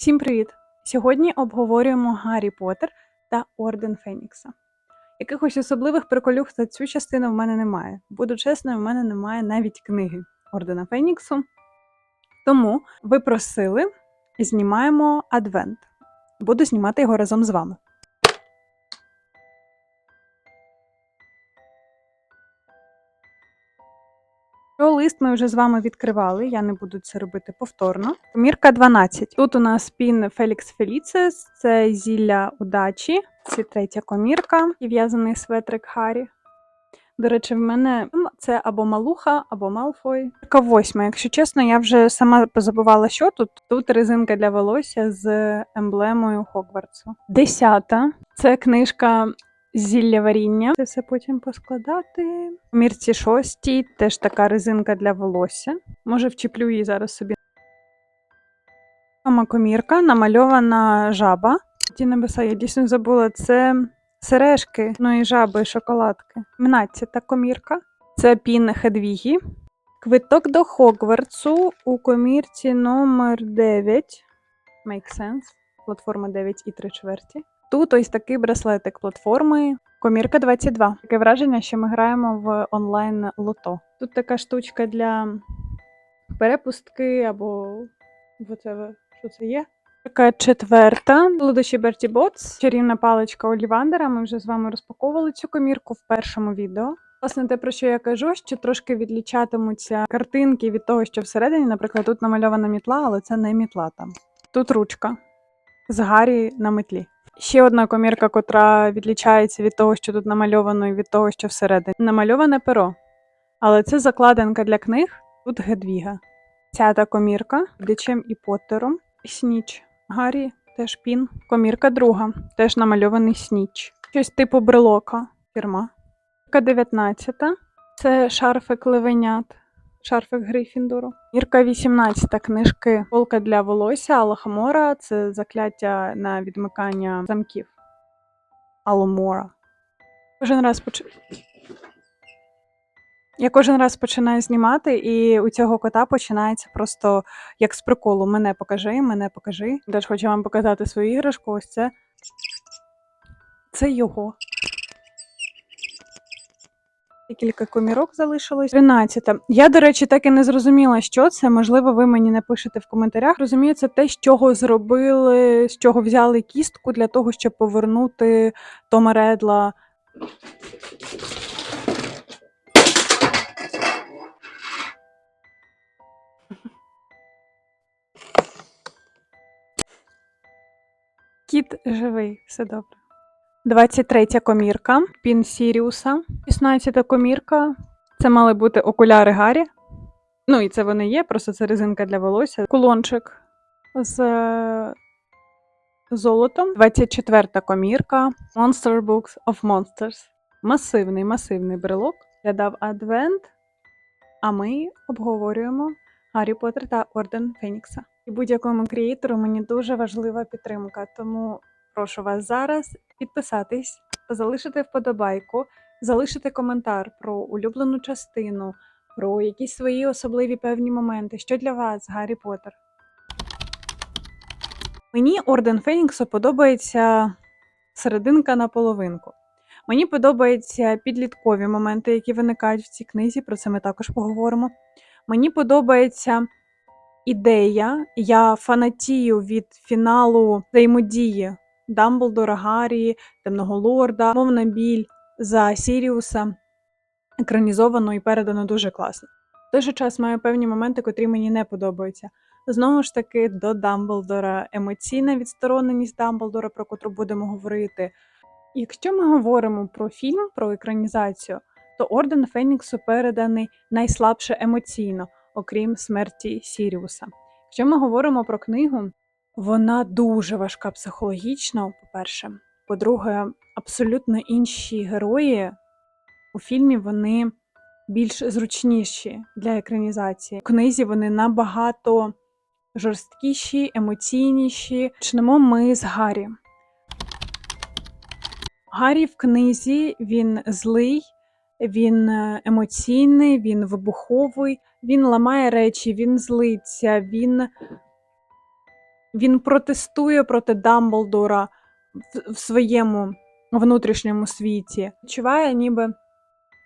Всім привіт! Сьогодні обговорюємо Гаррі Поттер та Орден Фенікса. Якихось особливих приколюх за цю частину в мене немає. Буду чесною, в мене немає навіть книги Ордена Феніксу. Тому ви просили, знімаємо адвент. Буду знімати його разом з вами. Лист ми вже з вами відкривали, я не буду це робити повторно. Комірка 12. Тут у нас пін Фелікс Феліцес, це зілля удачі. Це третя комірка і в'язаний светрик Харі. До речі, в мене це або Малуха, або Малфой. Така восьма. Якщо чесно, я вже сама позабувала, що тут. Тут резинка для волосся з емблемою Хогвартсу. Десята. Це книжка Зілля варіння. Це все потім поскладати. У мірці шостій теж така резинка для волосся. Може, вчіплю її зараз собі. Сама комірка намальована жаба. Ті небеса, я дійсно забула. Це сережки, ну і жаби, шоколадки. 17 комірка. Це пін Хедвігі. Квиток до Хогвартсу у комірці номер 9. Make sense. Платформа 9 і 3 чверті. Тут ось такий браслетик платформи. Комірка 22. Таке враження, що ми граємо в онлайн лото. Тут така штучка для перепустки або whatever, що це є. Така четверта. Лудощі Берті Ботс, чарівна паличка Олівандера. Ми вже з вами розпаковували цю комірку в першому відео. Власне, те, про що я кажу, що трошки відлічатимуться картинки від того, що всередині, наприклад, тут намальована мітла, але це не мітла там. Тут ручка з Гаррі на метлі. Ще одна комірка, котра відлічається від того, що тут намальовано, і від того, що всередині. Намальоване перо. Але це закладинка для книг. Тут Гедвіга. Цята комірка Дичем і Поттером. Сніч. Гаррі теж пін. Комірка друга. Теж намальований сніч. Щось типу брелока. Фірма. Комірка 19. Це шарфик левенят. Шарфик Грифіндору. Мірка 18 книжки Полка для волосся Алахамора це закляття на відмикання замків. Аламора. Кожен раз поч... Я кожен раз починаю знімати, і у цього кота починається просто як з приколу. Мене покажи, мене покажи. Теж хочу вам показати свою іграшку. Ось це. Це його. Кілька комірок залишилось. 13. Я, до речі, так і не зрозуміла, що це. Можливо, ви мені напишете в коментарях. Розумію, це те, з чого зробили, з чого взяли кістку для того, щоб повернути Тома Редла. Кіт живий, все добре. 23 комірка, пін Сіріуса. 16 комірка. Це мали бути окуляри Гаррі. Ну, і це вони є, просто це резинка для волосся. Кулончик з е, золотом. 24 комірка. Monster Books of Monsters. Масивний, масивний брелок. Глядав Адвент. А ми обговорюємо Гаррі Поттер та Орден Фенікса. І будь-якому креатору мені дуже важлива підтримка, тому прошу вас зараз підписатись, залишити вподобайку, залишити коментар про улюблену частину, про якісь свої особливі певні моменти. Що для вас, Гаррі Поттер? Мені Орден Феніксу подобається серединка на половинку. Мені подобаються підліткові моменти, які виникають в цій книзі, про це ми також поговоримо. Мені подобається ідея, я фанатію від фіналу взаємодії Дамблдора, Гаррі, Темного Лорда, мовна біль за Сіріуса. Екранізовано і передано дуже класно. В той же час маю певні моменти, котрі мені не подобаються. Знову ж таки, до Дамблдора емоційна відстороненість Дамблдора, про котру будемо говорити. Якщо ми говоримо про фільм, про екранізацію, то Орден Феніксу переданий найслабше емоційно, окрім смерті Сіріуса. Якщо ми говоримо про книгу, вона дуже важка психологічно, по-перше. По-друге, абсолютно інші герої у фільмі вони більш зручніші для екранізації. У книзі вони набагато жорсткіші, емоційніші. Почнемо ми з Гаррі. Гаррі в книзі він злий, він е, емоційний, він вибуховий, він ламає речі, він злиться, він Він протестує проти Дамблдора в, своєму внутрішньому світі. Відчуває, ніби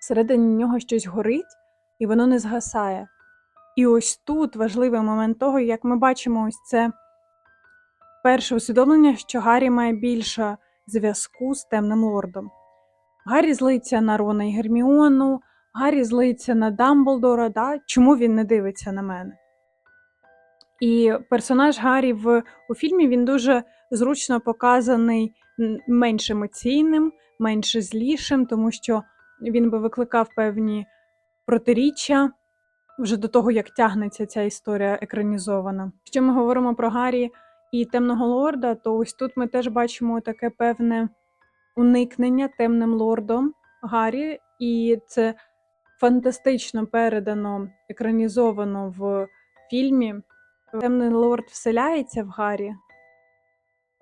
всередині нього щось горить, і воно не згасає. І ось тут важливий момент того, як ми бачимо ось це перше усвідомлення, що Гаррі має більше зв'язку з темним лордом. Гаррі злиться на Рона і Герміону, Гаррі злиться на Дамблдора, да? чому він не дивиться на мене? І персонаж Гаррі в, у фільмі він дуже зручно показаний менш емоційним, менш злішим, тому що він би викликав певні протиріччя вже до того, як тягнеться ця історія екранізована. Якщо ми говоримо про Гаррі і темного лорда, то ось тут ми теж бачимо таке певне уникнення темним лордом Гаррі, і це фантастично передано, екранізовано в фільмі. Темний лорд вселяється в Гаррі,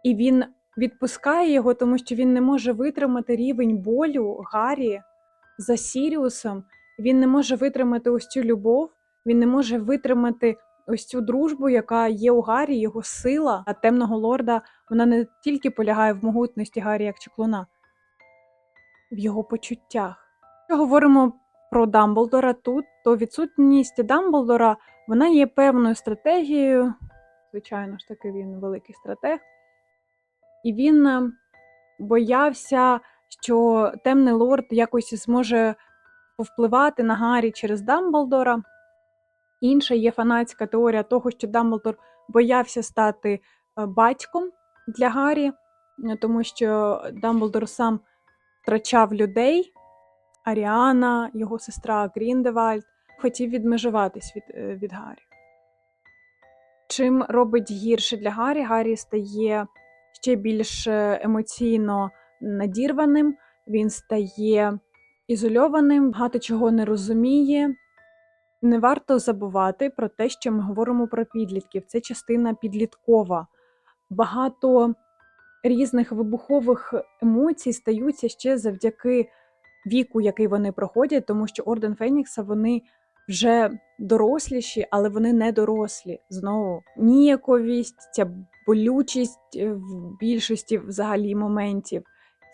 і він відпускає його, тому що він не може витримати рівень болю Гаррі за Сіріусом. Він не може витримати ось цю любов, він не може витримати ось цю дружбу, яка є у Гаррі, його сила. А темного лорда вона не тільки полягає в могутності Гаррі як чеклуна, в його почуттях. Якщо говоримо про Дамблдора тут, то відсутність Дамблдора вона є певною стратегією. Звичайно ж таки, він великий стратег. І він е, боявся, що темний лорд якось зможе повпливати на Гаррі через Дамблдора. Інша є фанатська теорія того, що Дамблдор боявся стати е, батьком для Гаррі, е, тому що Дамблдор сам втрачав людей. Аріана, його сестра Гріндевальд, хотів відмежуватись від, е, від Гаррі. Чим робить гірше для Гаррі, Гаррі стає ще більш е, емоційно надірваним, він стає ізольованим, багато чого не розуміє. Не варто забувати про те, що ми говоримо про підлітків. Це частина підліткова. Багато різних вибухових емоцій стаються ще завдяки віку, який вони проходять, тому що Орден Фенікса вони вже доросліші, але вони не дорослі. Знову ніяковість, ця болючість е, в більшості взагалі моментів,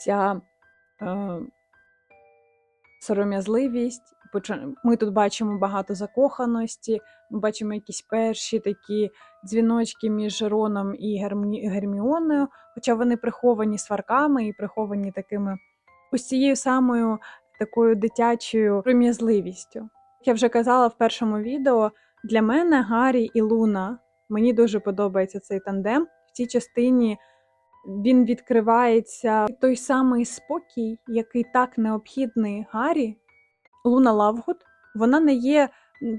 ця е, сором'язливість. Ми тут бачимо багато закоханості, ми бачимо якісь перші такі дзвіночки між Роном і Гермі... Герміоною, хоча вони приховані сварками і приховані такими ось цією самою такою дитячою прим'язливістю. Як я вже казала в першому відео, для мене Гаррі і Луна мені дуже подобається цей тандем. В цій частині він відкривається той самий спокій, який так необхідний Гаррі. Луна Лавгуд. Вона не є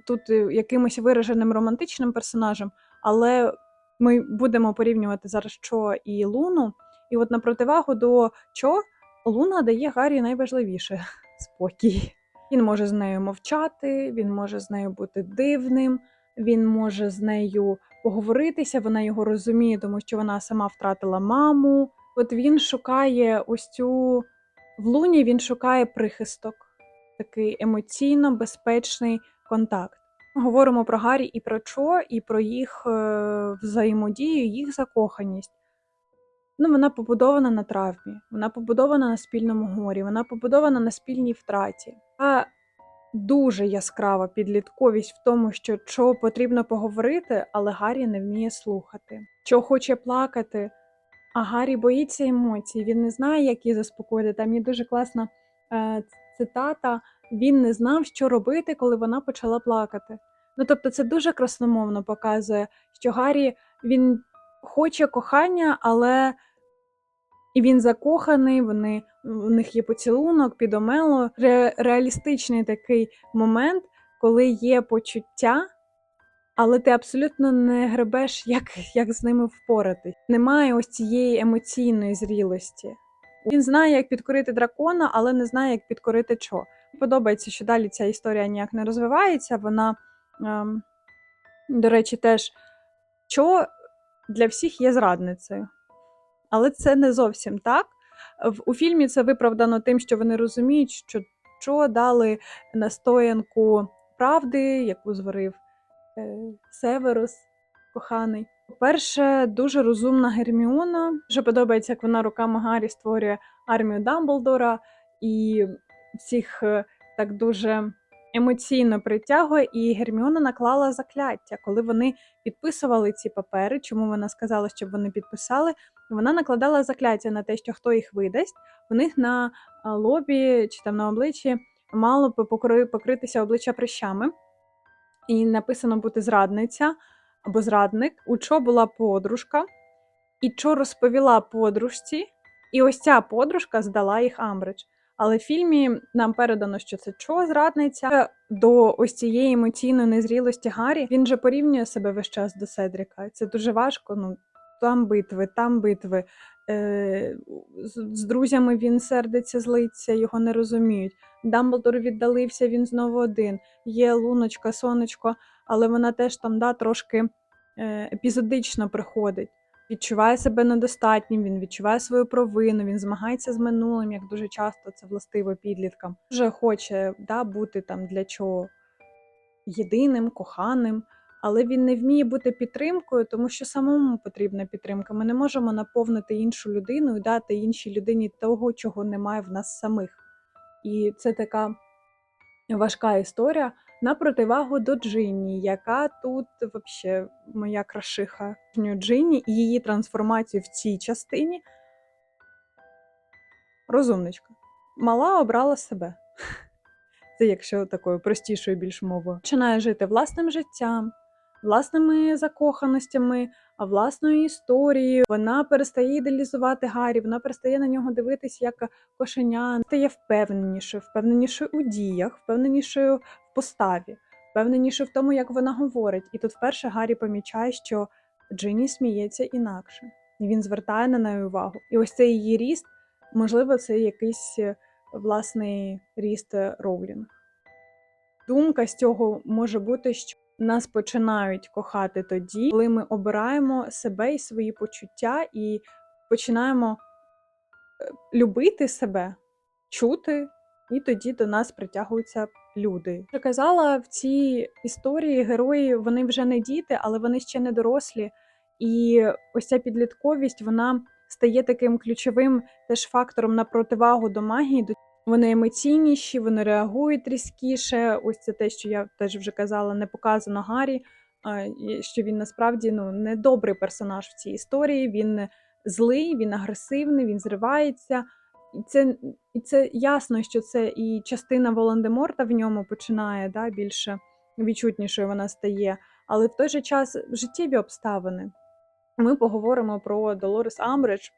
тут е, якимось вираженим романтичним персонажем, але ми будемо порівнювати зараз Чо і Луну. І от на противагу до Чо Луна дає Гаррі найважливіше спокій. Він може з нею мовчати, він може з нею бути дивним, він може з нею поговоритися, вона його розуміє, тому що вона сама втратила маму. От він шукає ось цю в Луні він шукає прихисток, такий емоційно безпечний контакт. Говоримо про Гаррі і про Чо, і про їх е, взаємодію, їх закоханість. Ну, вона побудована на травмі, вона побудована на спільному горі, вона побудована на спільній втраті. А дуже яскрава підлітковість в тому, що Чо потрібно поговорити, але Гаррі не вміє слухати. Чо хоче плакати, а Гаррі боїться емоцій, він не знає, як її заспокоїти. Там є дуже класна е, цитата: він не знав, що робити, коли вона почала плакати. Ну тобто, це дуже красномовно показує, що Гаррі він хоче кохання, але і він закоханий, вони, в них є поцілунок, підомело. Ре, реалістичний такий момент, коли є почуття, але ти абсолютно не гребеш, як, як з ними впоратись. Немає ось цієї емоційної зрілості. Він знає, як підкорити дракона, але не знає, як підкорити чо. Подобається, що далі ця історія ніяк не розвивається. Вона, ем, до речі, теж чо для всіх є зрадницею. Але це не зовсім так. У фільмі це виправдано тим, що вони розуміють, що Чо дали настоянку правди, яку зварив е, Северус коханий. По-перше, дуже розумна Герміона. Дуже подобається, як вона руками Гаррі створює армію Дамблдора і всіх е, так дуже емоційно притягує. І Герміона наклала закляття, коли вони підписували ці папери. Чому вона сказала, щоб вони підписали? Вона накладала закляття на те, що хто їх видасть. У них на лобі чи там на обличчі мало покри- покритися обличчя прищами. І написано бути зрадниця або зрадник. У Чо була подружка, і Чо розповіла подружці, і ось ця подружка здала їх Амбридж. Але в фільмі нам передано, що це Чо зрадниця до ось цієї емоційної незрілості Гаррі. Він же порівнює себе весь час до Седріка. Це дуже важко. Ну там битви, там битви. Е, з, з друзями він сердиться, злиться, його не розуміють. Дамблдор віддалився, він знову один. Є луночка, сонечко, але вона теж там да, трошки е, епізодично приходить. Відчуває себе недостатнім, він відчуває свою провину, він змагається з минулим, як дуже часто це властиво підліткам. Дуже хоче да, бути там для чого єдиним, коханим, але він не вміє бути підтримкою, тому що самому потрібна підтримка. Ми не можемо наповнити іншу людину і дати іншій людині того, чого немає в нас самих. І це така важка історія на противагу до Джинні, яка тут вообще моя крашиха Джинні і її трансформацію в цій частині. Розумничка. Мала обрала себе. Це якщо такою простішою більш мовою. Починає жити власним життям, власними закоханостями, а власною історією. Вона перестає ідеалізувати Гаррі, вона перестає на нього дивитись як кошеня, стає впевненішою, впевненішою у діях, впевненішою в поставі, впевненішою в тому, як вона говорить. І тут вперше Гаррі помічає, що Джинні сміється інакше, і він звертає на неї увагу. І ось цей її ріст, можливо, це якийсь е, власний ріст е, Роулінг. Думка з цього може бути, що нас починають кохати тоді, коли ми обираємо себе і свої почуття, і починаємо е, любити себе, чути, і тоді до нас притягуються люди. Я казала, в цій історії герої вони вже не діти, але вони ще не дорослі. І ось ця підлітковість вона стає таким ключовим теж фактором на противагу до магії. Вони емоційніші, вони реагують різкіше. Ось це те, що я теж вже казала, не показано Гаррі. Що він насправді ну не добрий персонаж в цій історії. Він злий, він агресивний, він зривається. І це і це ясно, що це і частина Волан-де-Морта в ньому починає да, більше відчутнішою вона стає. Але в той же час життєві обставини. Ми поговоримо про Долорес Амбридж.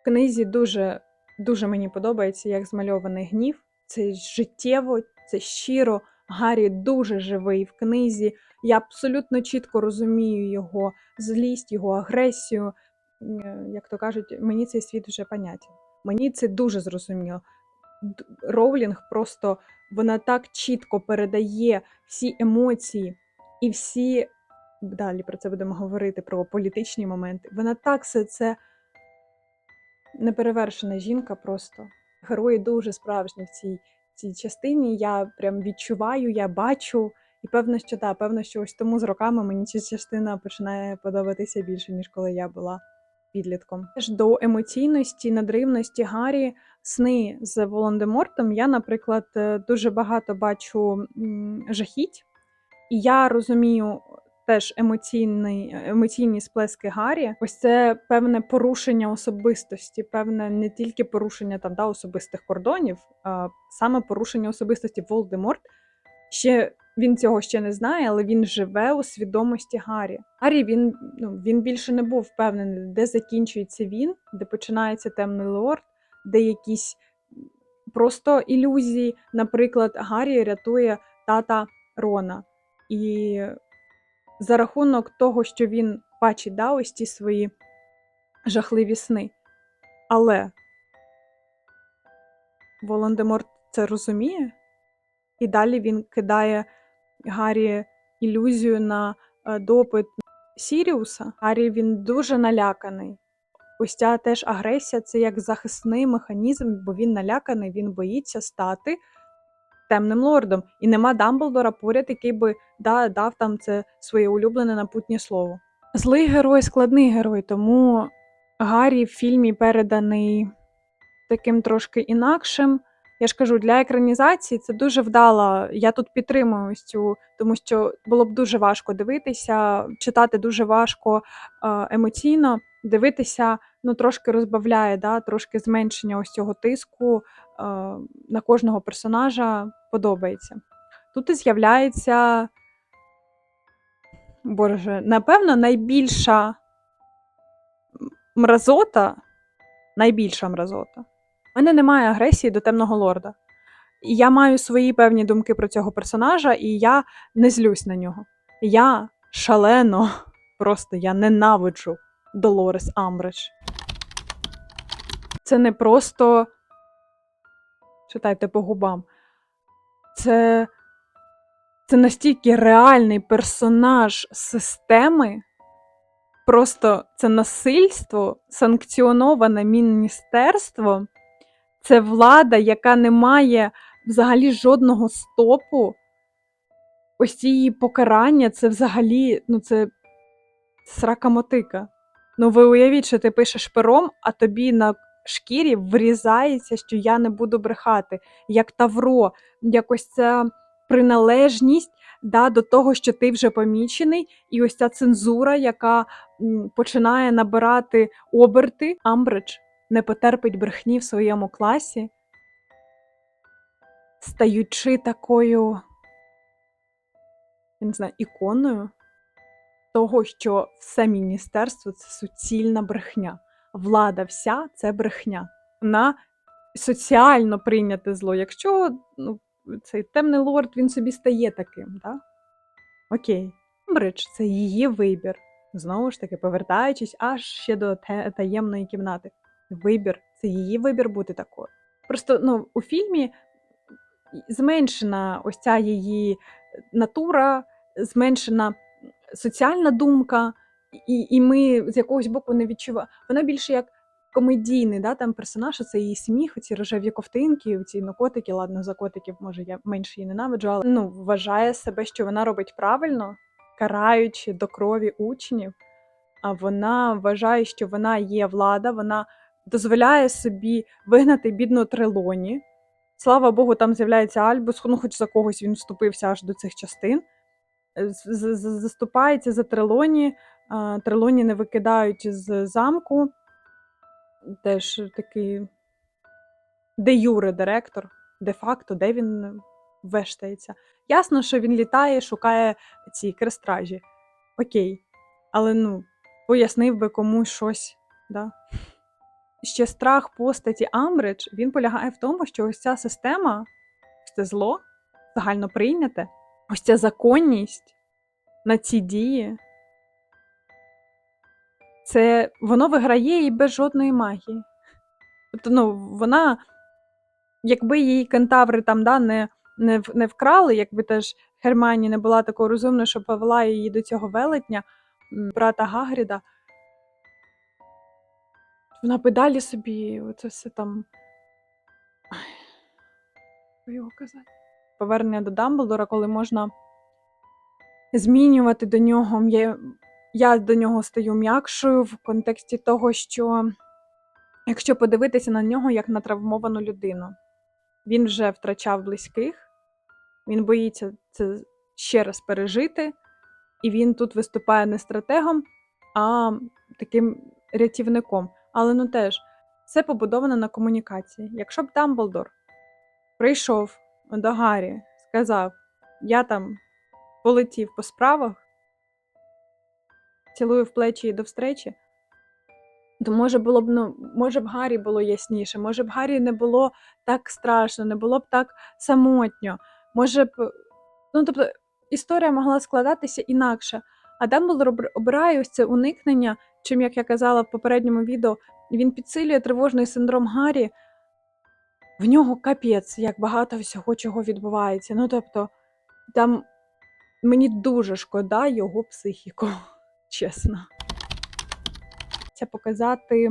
В книзі дуже Дуже мені подобається, як змальований гнів. Це життєво, це щиро. Гаррі дуже живий в книзі. Я абсолютно чітко розумію його злість, його агресію. Е, Як то кажуть, мені цей світ вже понятен. Мені це дуже зрозуміло. Роулінг просто вона так чітко передає всі емоції і всі. Далі про це будемо говорити, про політичні моменти. Вона так все це неперевершена жінка просто. Герої дуже справжні в цій, цій частині. Я прям відчуваю, я бачу. І певно, що так, певно, що ось тому з роками мені ця частина починає подобатися більше, ніж коли я була підлітком. Теж до емоційності, надривності Гаррі, сни з Волан-де-Мортом я, наприклад, е, дуже багато бачу жахіть, і я розумію теж емоційний, емоційні сплески Гаррі. Ось це певне порушення особистості, певне не тільки порушення там да, особистих кордонів, а саме порушення особистості Волдеморт. Ще він цього ще не знає, але він живе у свідомості Гаррі. Гаррі він ну він більше не був впевнений, де закінчується він, де починається темний лорд, де якісь просто ілюзії. Наприклад, Гаррі рятує тата Рона. І за рахунок того, що він бачить да, ось ті свої жахливі сни. Але Волан-де-Морт це розуміє, і далі він кидає Гаррі ілюзію на е, допит Сіріуса. Гаррі він дуже наляканий. Ось ця теж агресія це як захисний механізм, бо він наляканий, він боїться стати темним лордом, і нема Дамблдора поряд, який би да, дав там це своє улюблене напутнє слово. Злий герой складний герой, тому Гаррі в фільмі переданий таким трошки інакшим. Я ж кажу, для екранізації це дуже вдало. Я тут підтримую цю, тому що було б дуже важко дивитися, читати дуже важко е, емоційно. Дивитися ну трошки розбавляє, да, трошки зменшення ось цього тиску на кожного персонажа подобається. Тут і з'являється, боже, напевно, найбільша мразота, найбільша мразота. У мене немає агресії до темного лорда. І я маю свої певні думки про цього персонажа, і я не злюсь на нього. Я шалено, просто я ненавиджу Долорес Амбридж. Це не просто читайте по губам. Це, це настільки реальний персонаж системи. Просто це насильство, санкціоноване міністерство, це влада, яка не має взагалі жодного стопу. Ось ці її покарання, це взагалі, ну це срака мотика. Ну, ви уявіть, що ти пишеш пером, а тобі на шкірі врізається, що я не буду брехати, як тавро, якось ця приналежність да, до того, що ти вже помічений, і ось ця цензура, яка починає набирати оберти. Амбридж не потерпить брехні в своєму класі, стаючи такою, я не знаю, іконою того, що все міністерство це суцільна брехня. Влада вся це брехня. На соціально прийняте зло. Якщо ну, цей темний лорд він собі стає таким, да? Окей. Бридж це її вибір. Знову ж таки, повертаючись аж ще до таємної кімнати. Вибір це її вибір бути такою. Просто ну, у фільмі зменшена ось ця її натура, зменшена соціальна думка, і, і ми з якогось боку не відчуваємо. Вона більше як комедійний да, там персонаж, це її сміх, ці рожеві ковтинки, ці ну, котики, ладно, за котиків, може, я менше її ненавиджу, але ну, вважає себе, що вона робить правильно, караючи до крові учнів. А вона вважає, що вона є влада, вона дозволяє собі вигнати бідну Трелоні. Слава Богу, там з'являється Альбус, ну хоч за когось він вступився аж до цих частин. Заступається за Трелоні. А, Трелоні не викидають з замку. Теж такий де юре директор, де-факто, де він вештається. Ясно, що він літає, шукає ці крестражі. Окей. Але ну, пояснив би комусь щось. Да? Ще страх постаті Амбридж, він полягає в тому, що ось ця система, це зло, загально прийняте, ось ця законність на ці дії, це воно виграє і без жодної магії. Тобто, ну, вона, якби її кентаври там да, не, не, не вкрали, якби теж Германії не була такою розумною, що повела її до цього велетня, брата Гагріда, вона б і далі собі оце все там. Його казати? Повернення до Дамблдора, коли можна змінювати до нього. Я до нього стаю м'якшою в контексті того, що якщо подивитися на нього як на травмовану людину, він вже втрачав близьких, він боїться це ще раз пережити, і він тут виступає не стратегом, а таким рятівником. Але ну теж все побудовано на комунікації. Якщо б Дамблдор прийшов до Гаррі, сказав: Я там полетів по справах, цілую в плечі і до встречі, то може було б, ну, може б Гаррі було ясніше, може б Гаррі не було так страшно, не було б так самотньо. Може б. Ну, тобто, історія могла складатися інакше. А Дамблдор обирає ось це уникнення, чим, як я казала в попередньому відео, він підсилює тривожний синдром Гаррі. В нього капець, як багато всього чого відбувається. Ну, тобто, там мені дуже шкода його психіку, чесно. Це показати,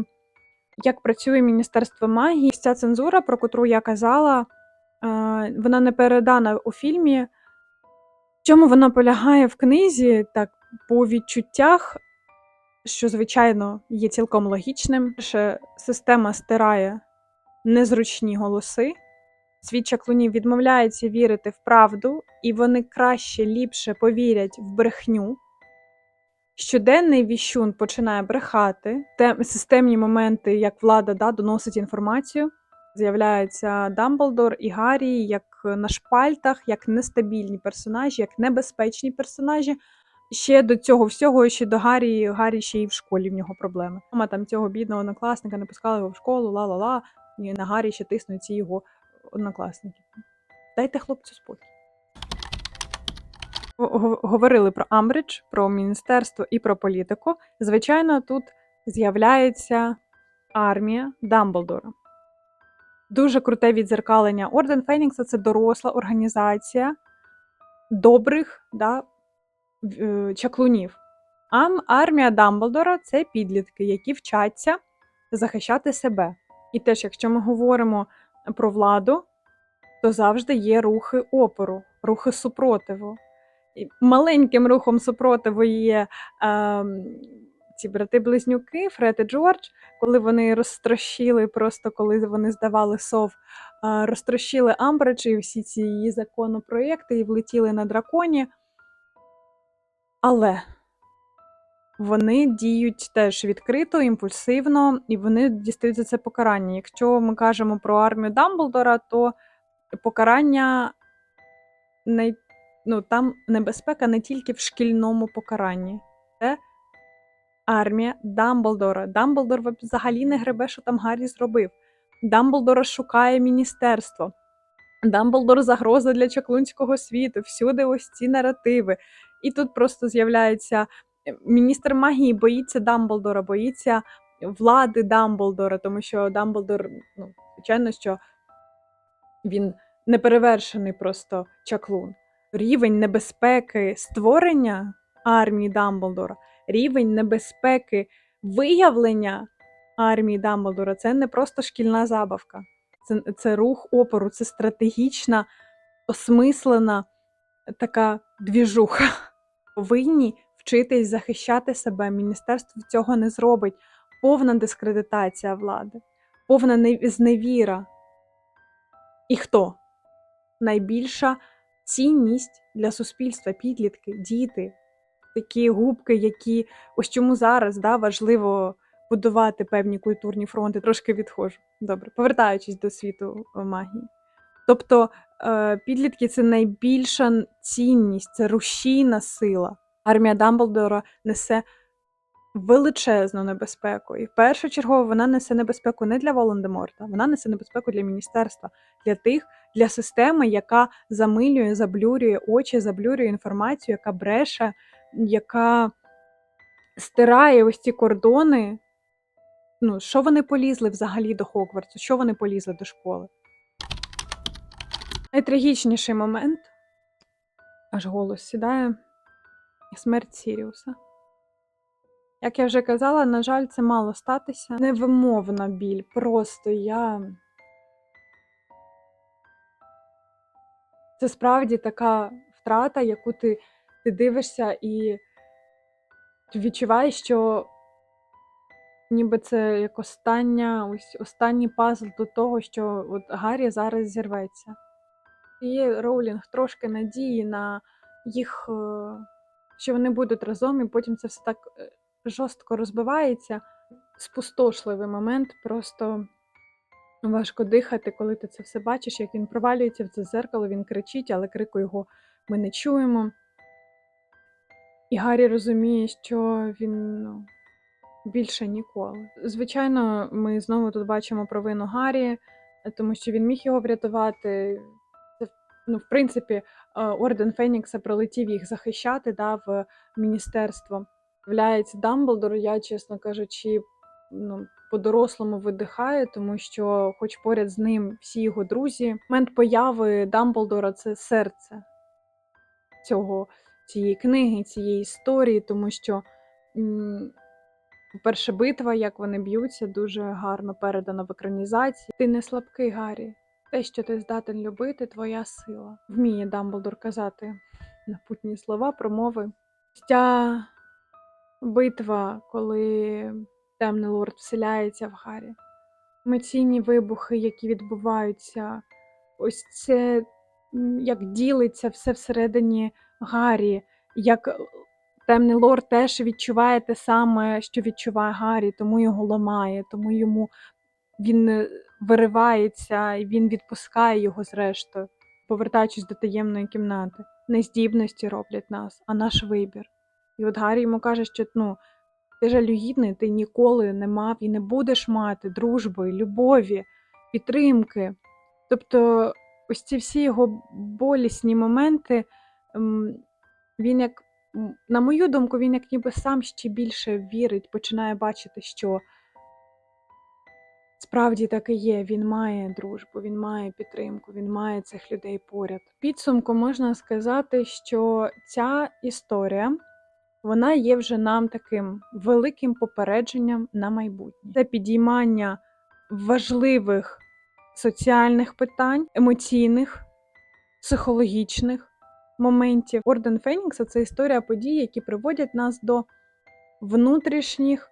як працює Міністерство магії. Ця цензура, про котру я казала, вона не передана у фільмі. В чому вона полягає в книзі, так, по відчуттях, що, звичайно, є цілком логічним. Перше, система стирає незручні голоси. Світ чаклунів відмовляється вірити в правду, і вони краще, ліпше повірять в брехню. Щоденний віщун починає брехати, Те- системні моменти, як влада да, доносить інформацію. З'являються Дамблдор і Гаррі як на шпальтах, як нестабільні персонажі, як небезпечні персонажі. Ще до цього всього, ще до Гаррі, Гаррі ще і в школі в нього проблеми. Мама там цього бідного однокласника не пускала його в школу, ла-ла-ла, і на Гаррі ще тиснуть ці його однокласники. Дайте хлопцю спокій. Говорили про Амбридж, про міністерство і про політику. Звичайно, тут з'являється армія Дамблдора. Дуже круте відзеркалення. Орден Фенікса це доросла організація добрих да, е, чаклунів. А армія Дамблдора це підлітки, які вчаться захищати себе. І теж, якщо ми говоримо про владу, то завжди є рухи опору, рухи супротиву. Маленьким рухом супротиву є ем, ці брати-близнюки, Фред і Джордж, коли вони розтрощили, просто коли вони здавали сов, е, розтрощили Амбридж і всі ці її законопроєкти і влетіли на драконі. Але вони діють теж відкрито, імпульсивно, і вони дістають за це покарання. Якщо ми кажемо про армію Дамблдора, то покарання не, ну, там небезпека не тільки в шкільному покаранні. Це армія Дамблдора. Дамблдор взагалі не гребе, що там Гаррі зробив. Дамблдора шукає міністерство. Дамблдор загроза для чаклунського світу. Всюди ось ці наративи. І тут просто з'являється е, міністр магії, боїться Дамблдора, боїться влади Дамблдора, тому що Дамблдор, ну, звичайно, що він неперевершений просто чаклун. Рівень небезпеки створення армії Дамблдора, рівень небезпеки виявлення армії Дамблдора це не просто шкільна забавка. Це, це рух опору, це стратегічна, осмислена така двіжуха. Повинні вчитись захищати себе. Міністерство цього не зробить. Повна дискредитація влади, повна зневіра. І хто? Найбільша цінність для суспільства, підлітки, діти, такі губки, які ось чому зараз да, важливо будувати певні культурні фронти. Трошки відходжу. Добре, повертаючись до світу е, магії. Тобто е, підлітки це найбільша цінність, це рушійна сила. Армія Дамблдора несе величезну небезпеку. І першочергово вона несе небезпеку не для Волан-де-Морта, вона несе небезпеку для міністерства, для тих, для системи, яка замилює, заблюрює очі, заблюрює інформацію, яка бреше, яка стирає ось ці кордони. Ну, що вони полізли взагалі до Хогвартсу? Що вони полізли до школи? Найтрагічніший момент, аж голос сідає, смерть Сіріуса. Як я вже казала, на жаль, це мало статися. Невимовна біль. Просто я. Це справді така втрата, яку ти, ти дивишся і відчуваєш, що ніби це як остання, ось останній пазл до того, що от Гаррі зараз зірветься. Є Роулінг трошки надії на їх, е, що вони будуть разом, і потім це все так е, жорстко розбивається. Спустошливий момент, просто важко дихати, коли ти це все бачиш, як він провалюється в це зеркало, він кричить, але крику його ми не чуємо. І Гаррі розуміє, що він ну, більше ніколи. Звичайно, ми знову тут бачимо провину Гаррі, тому що він міг його врятувати. Ну, в принципі, е, Орден Фенікса прилетів їх захищати да, в міністерство. Являється Дамблдор, я, чесно кажучи, ну, по-дорослому видихаю, тому що, хоч поряд з ним всі його друзі, момент появи Дамблдора це серце цього, цієї книги, цієї історії, тому що, м, по-перше, битва, як вони б'ються, дуже гарно передана в екранізації. Ти не слабкий, Гаррі. Те, що ти здатен любити, твоя сила. Вміє Дамблдор казати напутні слова, промови. Ця битва, коли темний лорд вселяється в Гаррі. Емоційні вибухи, які відбуваються, ось це як ділиться все всередині Гаррі, як е, темний лорд теж відчуває те саме, що відчуває Гаррі, тому його ламає, тому йому він е, виривається і він відпускає його зрештою, повертаючись до таємної кімнати. Не здібності роблять нас, а наш вибір. І от Гаррі йому каже, що ну, ти жалюгідний, ти ніколи не мав і не будеш мати дружби, любові, підтримки. Тобто, ось ці всі його болісні моменти, ем, він як, на мою думку, він як ніби сам ще більше вірить, починає бачити, що справді так і є. Він має дружбу, він має підтримку, він має цих людей поряд. Підсумку можна сказати, що ця історія вона є вже нам таким великим попередженням на майбутнє. Це підіймання важливих соціальних питань, емоційних, психологічних моментів. Орден Фенікса це історія подій, які приводять нас до внутрішніх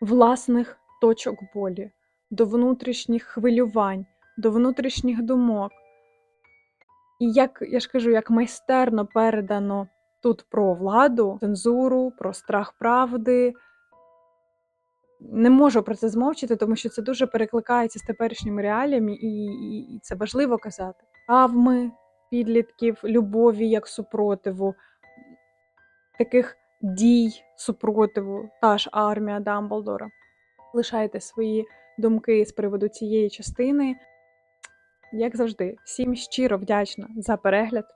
власних точок болі, до внутрішніх хвилювань, до внутрішніх думок. І як я ж кажу, як майстерно передано тут про владу, цензуру, про страх правди. Не можу про це змовчити, тому що це дуже перекликається з теперішніми реаліями, і, і, і це важливо казати. Травми підлітків, любові як супротиву, таких дій супротиву, та ж армія Дамблдора. Лишайте свої думки з приводу цієї частини. Як завжди, всім щиро вдячна за перегляд.